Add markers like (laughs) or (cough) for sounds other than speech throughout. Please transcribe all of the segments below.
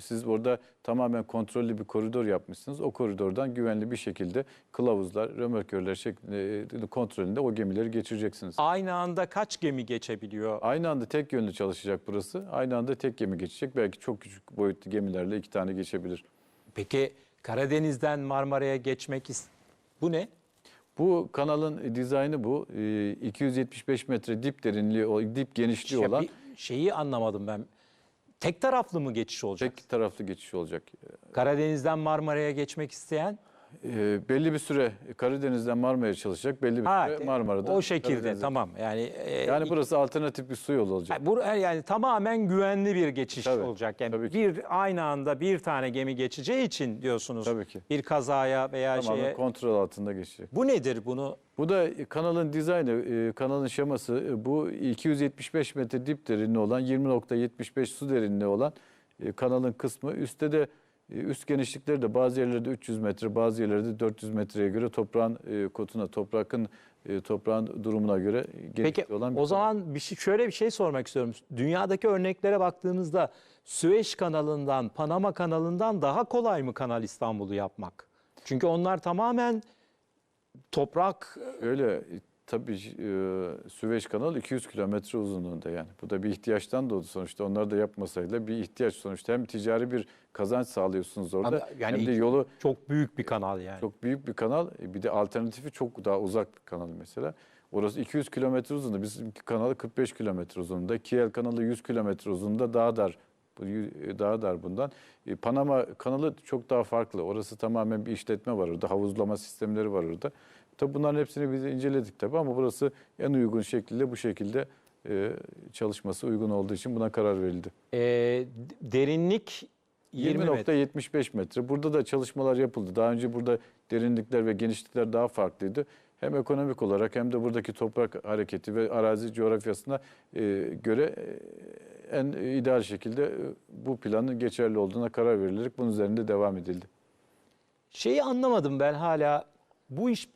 Siz orada tamamen kontrollü bir koridor yapmışsınız. O koridordan güvenli bir şekilde kılavuzlar, römorkörler şeklinde kontrolünde o gemileri geçireceksiniz. Aynı anda kaç gemi geçebiliyor? Aynı anda tek yönlü çalışacak burası. Aynı anda tek gemi geçecek. Belki çok küçük boyutlu gemilerle iki tane geçebilir. Peki Karadeniz'den Marmara'ya geçmek bu ne? Bu kanalın dizaynı bu. Ee, 275 metre dip derinliği, dip genişliği Ya olan şeyi anlamadım ben. Tek taraflı mı geçiş olacak? tek taraflı geçiş olacak. Karadeniz'den Marmara'ya geçmek isteyen Ee, belli bir süre Karadeniz'den Marmara'ya çalışacak. Belli bir ha, süre Marmara'da. o şekilde tamam. Yani e, Yani burası alternatif bir su yolu olacak. Yani, bu, yani tamamen güvenli bir geçiş Tabii, olacak. Yani tabii ki. bir aynı anda bir tane gemi geçeceği için diyorsunuz. Tabii ki. Bir kazaya veya Tamamen şeye. kontrol altında geçecek. Bu nedir bunu? Bu da kanalın dizaynı, e, kanalın şeması. E, Bu 275 metre dip derinliği olan, 20.75 su derinliği olan e, kanalın kısmı. Üstte de üst genişlikleri de bazı yerlerde 300 metre, bazı yerlerde 400 metreye göre toprağın kotuna, toprakın toprağın durumuna göre Peki olan bir o kanal. zaman bir şey, şöyle bir şey sormak istiyorum. Dünyadaki örneklere baktığımızda Süveyş kanalından, Panama kanalından daha kolay mı Kanal İstanbul'u yapmak? Çünkü onlar tamamen toprak Öyle tabii e, Süveyş kanalı 200 kilometre uzunluğunda yani. Bu da bir ihtiyaçtan doğdu sonuçta. Onlar da yapmasaydı bir ihtiyaç sonuçta. Hem ticari bir kazanç sağlıyorsunuz orada yani hem de yolu çok büyük bir kanal yani. çok büyük bir kanal. E, Bir de alternatifi çok daha uzak bir kanal mesela. Orası 200 kilometre uzunluğunda. Bizimki kanalı 45 kilometre uzunluğunda. Kiel kanalı 100 kilometre uzunluğunda daha dar. E, daha dar bundan. E, Panama kanalı çok daha farklı. Orası tamamen bir işletme var orada. Havuzlama sistemleri var orada. Tabii bunların hepsini biz inceledik tabii ama burası en uygun şekilde bu şekilde e, çalışması uygun olduğu için buna karar verildi. Ee, derinlik 20 metre. 20.75 metre. Burada da çalışmalar yapıldı. Daha önce burada derinlikler ve genişlikler daha farklıydı. Hem ekonomik olarak hem de buradaki toprak hareketi ve arazi coğrafyasına e, göre e, en ideal şekilde e, bu planın geçerli olduğuna karar verilerek bunun üzerinde devam edildi. Şeyi anlamadım ben hala. Bu iş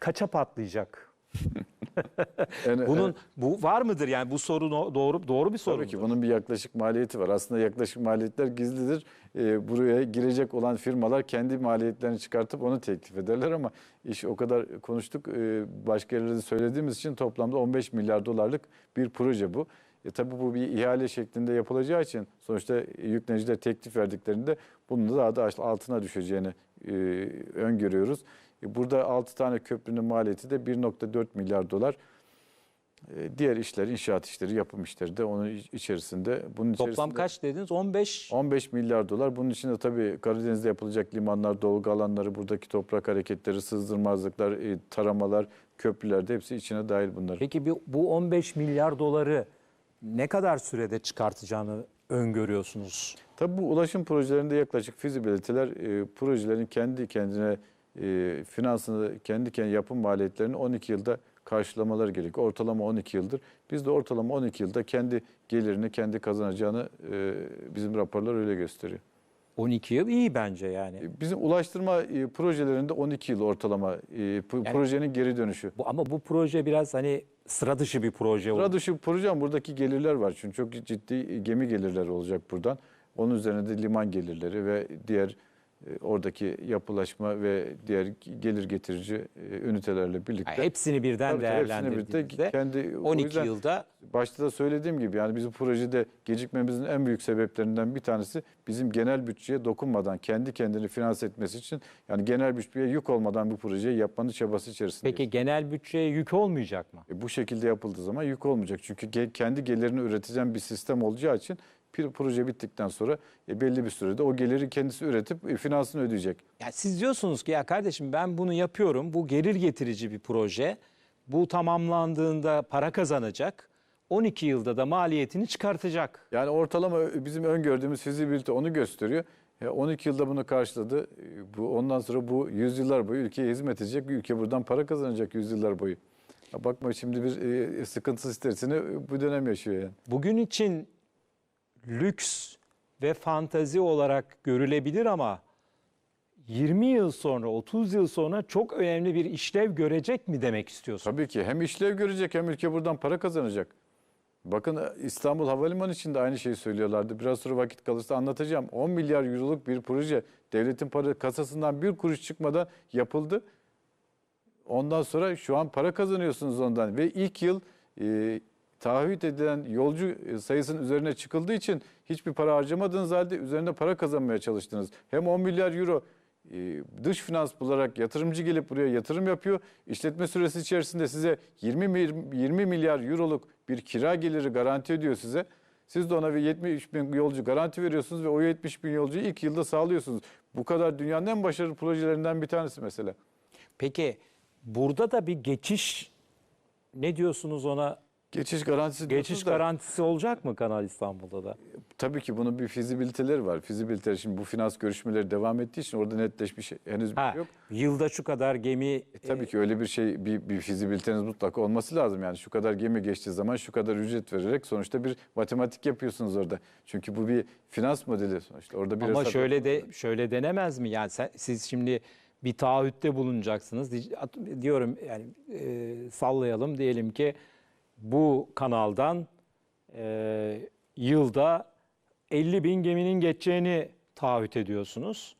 kaça patlayacak? (laughs) En- Bunun bu var mıdır yani bu soru doğru doğru bir soru. Tabii ki mudur? bunun bir yaklaşık maliyeti var. Aslında yaklaşık maliyetler gizlidir. Ee, buraya girecek olan firmalar kendi maliyetlerini çıkartıp onu teklif ederler ama iş o kadar konuştuk. Ee, başka yerlerde söylediğimiz için toplamda 15 milyar dolarlık bir proje bu. E, tabii bu bir ihale şeklinde yapılacağı için sonuçta yükleniciler teklif verdiklerinde bunun da daha da altına düşeceğini e, öngörüyoruz. E, burada 6 tane köprünün maliyeti de 1.4 milyar dolar. E, Diğer işler, inşaat işleri, yapım işleri de onun iç- içerisinde. Bunun Toplam içerisinde kaç dediniz? 15 15 milyar dolar. Bunun içinde tabii Karadeniz'de yapılacak limanlar, dolgu alanları, buradaki toprak hareketleri, sızdırmazlıklar, e, taramalar, köprüler de hepsi içine dahil bunlar. Peki bu 15 milyar doları ne kadar sürede çıkartacağını öngörüyorsunuz? Tabii bu ulaşım projelerinde yaklaşık fizibiliteler e, projelerin kendi kendine e, finansını, kendi kendine yapım maliyetlerini 12 yılda karşılamaları gerekiyor. Ortalama 12 yıldır. Biz de ortalama 12 yılda kendi gelirini, kendi kazanacağını e, bizim raporlar öyle gösteriyor. 12 yıl iyi bence yani. E, Bizim ulaştırma e, projelerinde 12 yıl ortalama e, p- projenin geri dönüşü. Bu, ama bu proje biraz hani sıra dışı bir proje oldu. Sıra dışı proje ama buradaki gelirler var. Çünkü çok ciddi gemi gelirleri olacak buradan. Onun üzerine de liman gelirleri ve diğer e, oradaki yapılaşma ve diğer gelir getirici e, ünitelerle birlikte. Yani hepsini birden Tabii tabii, hepsini değerlendirdiğinizde birlikte kendi o 12 yüzden yılda Başta da söylediğim gibi yani bizim projede gecikmemizin en büyük sebeplerinden bir tanesi bizim genel bütçeye dokunmadan kendi kendini finanse etmesi için yani genel bütçeye yük olmadan bu projeyi yapmanın çabası içerisinde. peki genel bütçeye yük olmayacak mı? E, bu şekilde yapıldığı zaman yük olmayacak. Çünkü ge- kendi gelirini üreteceğim bir sistem olacağı için bir proje bittikten sonra e, belli bir sürede o geliri kendisi üretip e, finansını ödeyecek. Yani siz diyorsunuz ki ya kardeşim ben bunu yapıyorum. Bu gelir getirici bir proje. Bu tamamlandığında para kazanacak. 12 yılda da maliyetini çıkartacak. Yani ortalama bizim öngördüğümüz fizibilite onu gösteriyor. E, 12 yılda bunu karşıladı. E, Bu ondan sonra bu yüzyıllar boyu ülkeye hizmet edecek. Ülke buradan para kazanacak yüzyıllar boyu. Bakma şimdi bir e, sıkıntı sitesini e, bu dönem yaşıyor yani. Bugün için lüks ve fantazi olarak görülebilir ama 20 yıl sonra, 30 yıl sonra çok önemli bir işlev görecek mi demek istiyorsun? Tabii ki hem işlev görecek hem ülke buradan para kazanacak. Bakın İstanbul Havalimanı için de aynı şeyi söylüyorlardı. Biraz sonra vakit kalırsa anlatacağım. 10 milyar euroluk bir proje devletin para kasasından bir kuruş çıkmadan yapıldı. Ondan sonra şu an para kazanıyorsunuz ondan ve ilk yıl e, taahhüt edilen yolcu e, sayısının üzerine çıkıldığı için hiçbir para harcamadığınız halde üzerinde para kazanmaya çalıştınız. Hem 10 milyar euro e, dış finans bularak yatırımcı gelip buraya yatırım yapıyor. İşletme süresi içerisinde size 20, mi- 20 milyar euroluk bir kira geliri garanti ediyor size. Siz de ona bir 70 bin yolcu garanti veriyorsunuz ve o 70 bin yolcuyu ilk yılda sağlıyorsunuz. Bu kadar dünyanın en başarılı projelerinden bir tanesi mesela. Peki burada da bir geçiş ne diyorsunuz ona? Geçiş garantisi Geçiş diyorsunuz da- garantisi olacak mı Kanal İstanbul'da da? Tabii ki bunun bir fizibiliteleri var. Fizibilite şimdi bu finans görüşmeleri devam ettiği için orada netleşmiş şey, henüz bir Ha, şey yok. yılda şu kadar gemi E, tabii ki öyle bir şey bir, bir fizibiliteniz mutlaka olması lazım. Yani şu kadar gemi geçtiği zaman şu kadar ücret vererek sonuçta bir matematik yapıyorsunuz orada. Çünkü bu bir finans modeli sonuçta. Orada bir Ama hesap şöyle de şöyle denemez mi? Yani sen- siz şimdi bir taahhütte bulunacaksınız. Dic- at- Diyorum yani e, sallayalım diyelim ki bu kanaldan e, yılda 50 bin geminin geçeceğini taahhüt ediyorsunuz.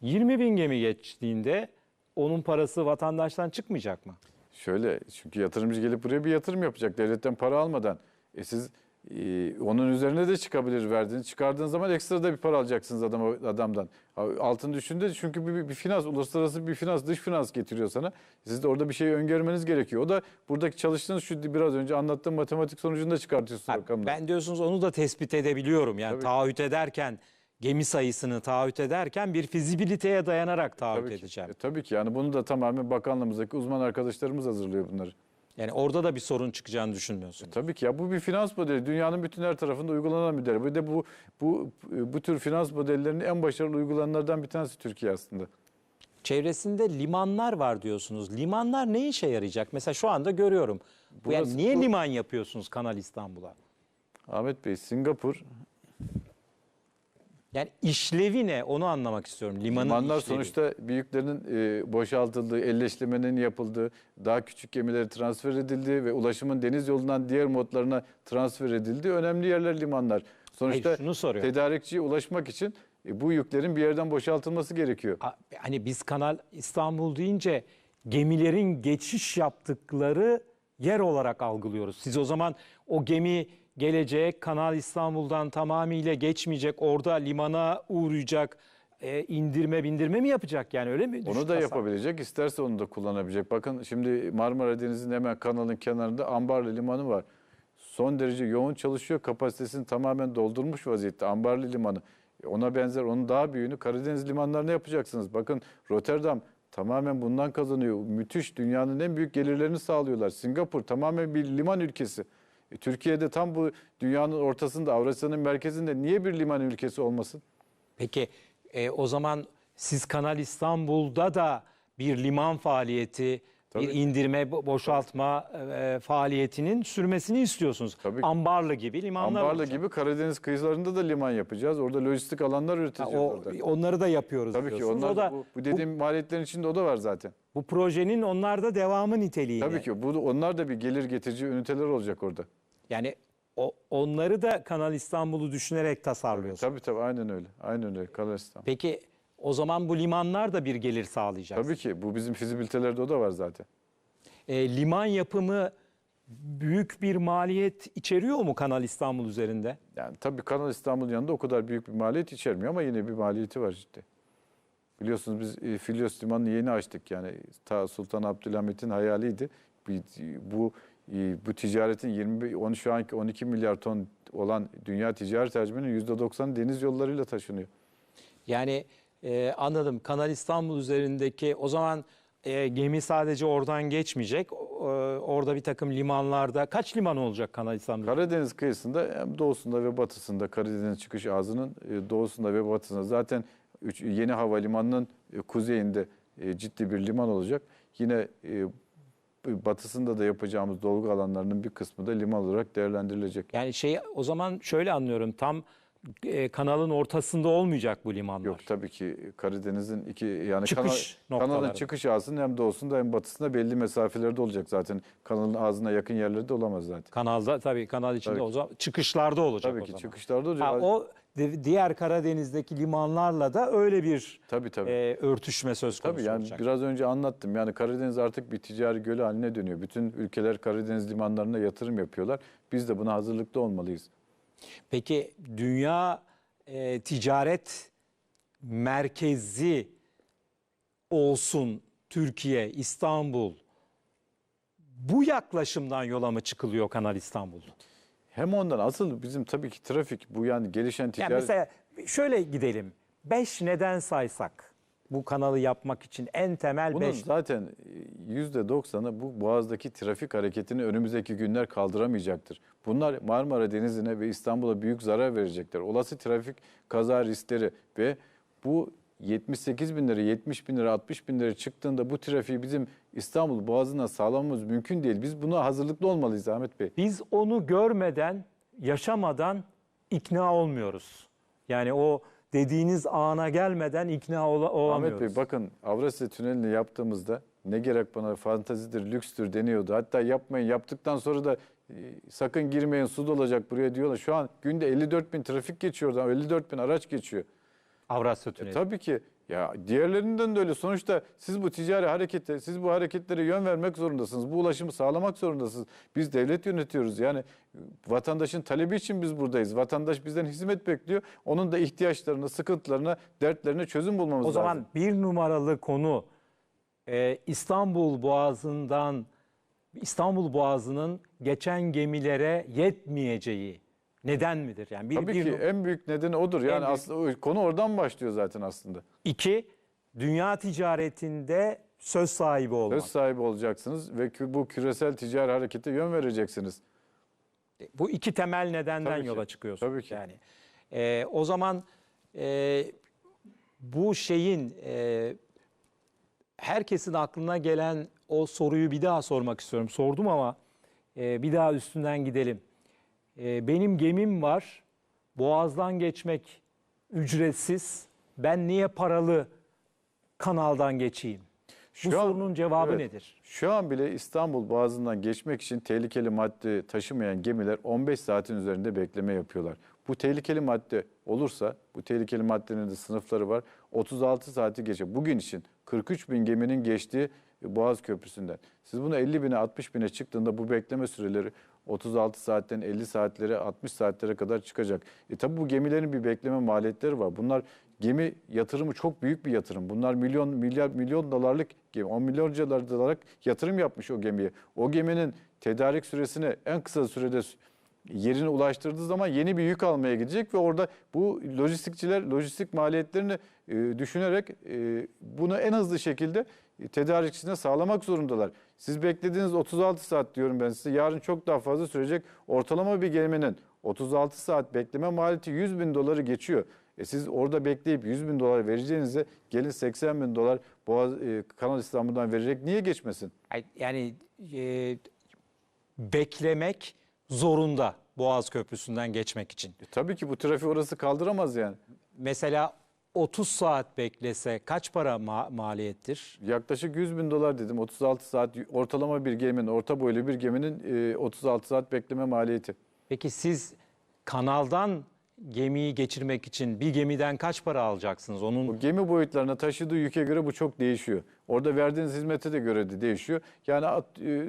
20 bin gemi geçtiğinde onun parası vatandaştan çıkmayacak mı? Şöyle çünkü yatırımcı gelip buraya bir yatırım yapacak devletten para almadan. E siz e, onun üzerine de çıkabilir verdiğiniz. Çıkardığınız zaman ekstra da bir para alacaksınız adam, adamdan. Altın düşünde çünkü bir, bir finans, uluslararası bir finans, dış finans getiriyor sana. Siz de orada bir şeyi öngörmeniz gerekiyor. O da buradaki çalıştığınız şu biraz önce anlattığım matematik sonucunda çıkartıyorsunuz rakamları. ben diyorsunuz onu da tespit edebiliyorum. Yani Tabii. taahhüt ederken gemi sayısını taahhüt ederken bir fizibiliteye dayanarak taahhüt Tabii ki, edeceğim. e, tabii ki yani bunu da tamamen bakanlığımızdaki uzman arkadaşlarımız hazırlıyor bunları. Yani orada da bir sorun çıkacağını düşünmüyorsun. Tabii ki ya bu bir finans modeli. Dünyanın bütün her tarafında uygulanan bir model. Bir de bu bu bu tür finans modellerinin en başarılı uygulananlardan bir tanesi Türkiye aslında. Çevresinde limanlar var diyorsunuz. Limanlar ne işe yarayacak? Mesela şu anda görüyorum. Bu yani Burası- niye bu- liman yapıyorsunuz Kanal İstanbul'a? Ahmet Bey, Singapur Yani işlevi ne? Onu anlamak istiyorum. Limanın limanlar işlevi. sonuçta büyüklerin e, boşaltıldığı, elleşlemenin yapıldığı, daha küçük gemilere transfer edildiği ve ulaşımın deniz yolundan diğer modlarına transfer edildiği önemli yerler limanlar. Sonuçta Hayır, şunu soruyorum. tedarikçiye ulaşmak için e, bu yüklerin bir yerden boşaltılması gerekiyor. A- Hani biz Kanal İstanbul deyince gemilerin geçiş yaptıkları yer olarak algılıyoruz. Siz o zaman o gemi gelecek Kanal İstanbul'dan tamamıyla geçmeyecek, orada limana uğrayacak, e, indirme bindirme mi yapacak yani öyle mi? Onu da yapabilecek, isterse onu da kullanabilecek. Bakın şimdi Marmara Denizi'nin hemen kanalın kenarında Ambarlı Limanı var. Son derece yoğun çalışıyor. Kapasitesini tamamen doldurmuş vaziyette Ambarlı Limanı. E, Ona benzer, onun daha büyüğünü Karadeniz limanlarına yapacaksınız. Bakın Rotterdam tamamen bundan kazanıyor. Müthiş dünyanın en büyük gelirlerini sağlıyorlar. Singapur tamamen bir liman ülkesi. E, Türkiye'de tam bu dünyanın ortasında, Avrasya'nın merkezinde niye bir liman ülkesi olmasın? Peki e, o zaman siz Kanal İstanbul'da da bir liman faaliyeti, Tabii. bir indirme, bo- boşaltma e, faaliyetinin sürmesini istiyorsunuz. Tabii. Ambarlı gibi limanlar Ambarlı olacak. gibi Karadeniz kıyılarında da liman yapacağız. Orada lojistik alanlar Ha, üreteceğiz o, orada. onları da yapıyoruz Tabii ki diyorsunuz. onlar o da bu, bu dediğim maliyetlerin içinde o da var zaten. bu projenin onlarda devamı niteliğinde. Tabii ki bu onlar da bir gelir getirici üniteler olacak orada. Yani o, onları da Kanal İstanbul'u düşünerek tasarlıyorsunuz. Tabii tabii aynen öyle. Aynen öyle Kanal İstanbul. Peki o zaman bu limanlar da bir gelir sağlayacak. Tabii ki bu bizim fizibilitelerde o da var zaten. E, liman yapımı büyük bir maliyet içeriyor mu Kanal İstanbul üzerinde? Yani tabii Kanal İstanbul'un yanında o kadar büyük bir maliyet içermiyor ama yine bir maliyeti var işte. Biliyorsunuz biz e, Filyos Limanı'nı yeni açtık yani ta Sultan Abdülhamit'in hayaliydi. Bir- Bu bu ticaretin 20 10 şu anki 12 milyar ton olan dünya ticaret hacminin %90'ı deniz yollarıyla taşınıyor. Yani e, anladım Kanal İstanbul üzerindeki o zaman e, gemi sadece oradan geçmeyecek. E, orada bir takım limanlarda kaç liman olacak Kanal İstanbul? Karadeniz kıyısında hem doğusunda ve batısında Karadeniz çıkış ağzının e, doğusunda ve batısında zaten üç- yeni havalimanının e, kuzeyinde e, ciddi bir liman olacak. Yine e, batısında da yapacağımız dolgu alanlarının bir kısmı da liman olarak değerlendirilecek. Yani şey o zaman şöyle anlıyorum tam e, kanalın ortasında olmayacak bu limanlar. Yok tabii ki Karadeniz'in iki yani Çıkış kanal, kanalın çıkış ağzının hem doğusunda hem batısında belli mesafelerde olacak zaten. Kanalın ağzına yakın yerlerde olamaz zaten. Kanalda tabii kanal içinde Tabii o zaman çıkışlarda olacak Tabii o ki zaman. çıkışlarda olacak. Ha, o di- diğer Karadeniz'deki limanlarla da öyle bir tabii tabii. e, örtüşme söz konusu Tabii yani olacak. biraz önce anlattım. Yani Karadeniz artık bir ticari göl haline dönüyor. Bütün ülkeler Karadeniz limanlarına yatırım yapıyorlar. Biz de buna hazırlıklı olmalıyız. Peki dünya e, ticaret merkezi olsun Türkiye, İstanbul. Bu yaklaşımdan yola mı çıkılıyor Kanal İstanbul? Hem ondan asıl bizim tabii ki trafik bu yani gelişen Yani ticaret. mesela şöyle gidelim. Beş neden saysak bu kanalı yapmak için en temel Bunun beş. zaten yüzde doksanı bu boğazdaki trafik hareketini önümüzdeki günler kaldıramayacaktır. Bunlar Marmara Denizi'ne ve İstanbul'a büyük zarar verecekler. Olası trafik kaza riskleri ve bu 78 bin lira, 70 bin lira, 60 bin lira çıktığında bu trafiği bizim İstanbul Boğazı'na sağlamamız mümkün değil. Biz buna hazırlıklı olmalıyız Ahmet Bey. Biz onu görmeden, yaşamadan ikna olmuyoruz. Yani o dediğiniz ana gelmeden ikna ola- olamıyoruz. Ahmet Bey bakın Avrasya Tüneli'ni yaptığımızda ne gerek bana fantazidir, lükstür deniyordu. Hatta yapmayın yaptıktan sonra da e, sakın girmeyin su dolacak buraya diyorlar. Şu an günde 54 bin trafik geçiyor oradan 54 bin araç geçiyor. Avrasya E, Tüneli. tabii ki ya diğerlerinden de öyle. Sonuçta siz bu ticari harekete, siz bu hareketlere yön vermek zorundasınız. Bu ulaşımı sağlamak zorundasınız. Biz devlet yönetiyoruz. Yani vatandaşın talebi için biz buradayız. Vatandaş bizden hizmet bekliyor. Onun da ihtiyaçlarına, sıkıntılarına, dertlerine çözüm bulmamız O lazım. zaman bir numaralı konu e, İstanbul Boğazı'ndan İstanbul Boğazı'nın geçen gemilere yetmeyeceği neden midir? Yani bir, Tabii bir ki en büyük nedeni odur. Yani büyük- aslında konu oradan başlıyor zaten aslında. iki dünya ticaretinde söz sahibi olmak. Söz sahibi olacaksınız ve kü- bu küresel ticari harekete yön vereceksiniz. Bu iki temel nedenden Tabii ki, yola çıkıyorsunuz. tabii ki. Yani e, o zaman e, bu şeyin e, herkesin aklına gelen o soruyu bir daha sormak istiyorum. Sordum ama e, bir daha üstünden gidelim. E, benim gemim var. Boğaz'dan geçmek ücretsiz. Ben niye paralı kanaldan geçeyim? Bu Şu an- sorunun cevabı evet. nedir? Şu an bile İstanbul Boğazı'ndan geçmek için tehlikeli madde taşımayan gemiler 15 saatin üzerinde bekleme yapıyorlar. Bu tehlikeli madde olursa, bu tehlikeli maddenin de sınıfları var. 36 saati geçe. Bugün için 43 bin geminin geçtiği Boğaz Köprüsü'nden. Siz bunu 50 bine 60 bine çıktığında bu bekleme süreleri 36 saatten 50 saatlere 60 saatlere kadar çıkacak. E tabi bu gemilerin bir bekleme maliyetleri var. Bunlar gemi yatırımı çok büyük bir yatırım. Bunlar milyon milyar milyon dolarlık gemi. 10 milyon dolarlık yatırım yapmış o gemiye. O geminin tedarik süresini en kısa sürede yerine ulaştırdığı zaman yeni bir yük almaya gidecek ve orada bu lojistikçiler lojistik maliyetlerini e, düşünerek e, bunu en hızlı şekilde e, tedarikçisine sağlamak zorundalar. Siz beklediğiniz 36 saat diyorum ben size yarın çok daha fazla sürecek ortalama bir geminin 36 saat bekleme maliyeti 100 bin doları geçiyor. E siz orada bekleyip 100 bin dolar vereceğinize gelin 80 bin dolar Boğaz, e, Kanal İstanbul'dan verecek niye geçmesin? Yani e, beklemek zorunda Boğaz Köprüsü'nden geçmek için. E, tabii ki bu trafiği orası kaldıramaz yani. Mesela 30 saat beklese kaç para ma- maliyettir? Yaklaşık 100 bin dolar dedim. 36 saat ortalama bir geminin, orta boylu bir geminin e, 36 saat bekleme maliyeti. Peki siz kanaldan gemiyi geçirmek için bir gemiden kaç para alacaksınız? Onun Bu gemi boyutlarına taşıdığı yüke göre bu çok değişiyor. Orada verdiğiniz hizmete de göre de değişiyor. Yani at- e,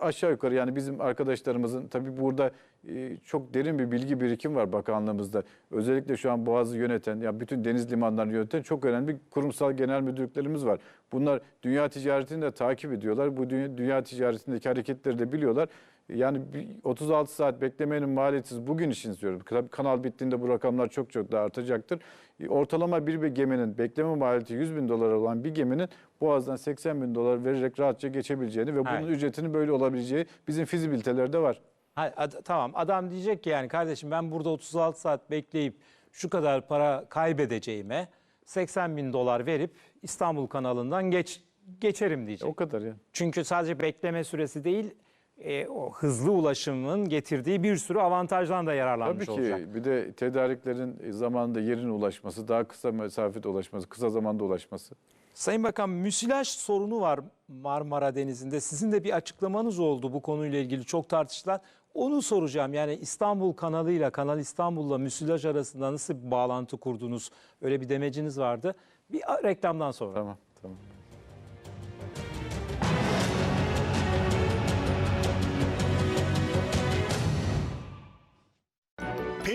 aşağı yukarı yani bizim arkadaşlarımızın tabii burada e, çok derin bir bilgi birikim var bakanlığımızda. Özellikle şu an Boğaz'ı yöneten, ya bütün deniz limanlarını yöneten çok önemli kurumsal genel müdürlüklerimiz var. Bunlar dünya ticaretini de takip ediyorlar. Bu dünya, dünya ticaretindeki hareketleri de biliyorlar. Yani bir 36 saat beklemenin maliyeti bugün için istiyorum. Tabii kanal bittiğinde bu rakamlar çok çok daha artacaktır. E, Ortalama bir, bir geminin bekleme maliyeti 100 bin dolar olan bir geminin Boğaz'dan 80 bin dolar vererek rahatça geçebileceğini ve bunun Evet. ücretinin böyle olabileceği bizim fizibilitelerde var. Ha, ad- tamam adam diyecek ki yani kardeşim ben burada 36 saat bekleyip şu kadar para kaybedeceğime 80 bin dolar verip İstanbul kanalından geç geçerim diyecek. O kadar yani. Çünkü sadece bekleme süresi değil e, o hızlı ulaşımın getirdiği bir sürü avantajdan da yararlanmış Tabii ki olacak. bir de tedariklerin zamanında yerine ulaşması, daha kısa mesafede ulaşması, kısa zamanda ulaşması. Sayın Bakan müsilaj sorunu var Marmara Denizi'nde. Sizin de bir açıklamanız oldu bu konuyla ilgili çok tartışılan. Onu soracağım. Yani İstanbul kanalıyla Kanal İstanbul'la müsilaj arasında nasıl bir bağlantı kurdunuz? Öyle bir demeciniz vardı. Bir reklamdan sonra. Tamam, tamam.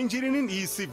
Pencerenin iyisi